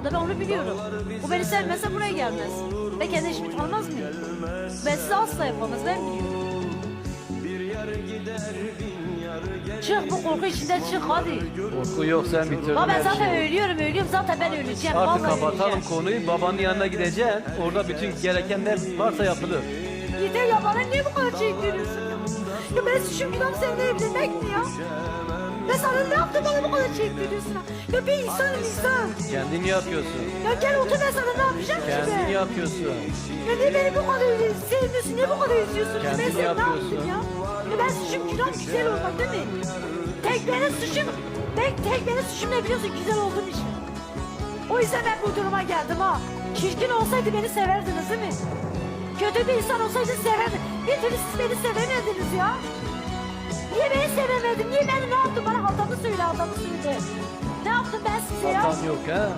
hayatımda ben onu biliyorum. O beni sevmese buraya gelmez. Ben kendi işimi tanımaz mıyım? Ben size asla yapamaz ben biliyorum. Çık bu korku içinden çık hadi. Korku yok sen bitirdin Baba ben her zaten şeyi. ölüyorum ölüyorum zaten ben öleceğim. Artık vallahi kapatalım öleceğim. konuyu. Babanın yanına gideceksin. Orada bütün gerekenler varsa yapılır. Yeter ya bana niye bu kadar şey veriyorsun ya? Ya ben suçum günahım seninle evlenmek mi ya? Sana ne yaptım bana bu kadar şey veriyorsun ha? Ya bir insan insan. Kendin yapıyorsun. Ya gel otur ben sana ne yapacağım ki Kendin ben? yapıyorsun. Ya niye beni bu kadar sevmiyorsun? Niye bu kadar üzüyorsun? Kendin ben ne yapıyorsun. yaptım ya? Ya ben suçum günahım güzel olmak değil mi? Tek benim suçum, tek, tek benim suçum ne biliyorsun? Güzel olduğum için. O yüzden ben bu duruma geldim ha. Çirkin olsaydı beni severdiniz değil mi? Kötü bir insan olsaydı severdin. Bir türlü siz beni sevemediniz ya. Beni ne yaptım ben size ya? Hatan yok ha.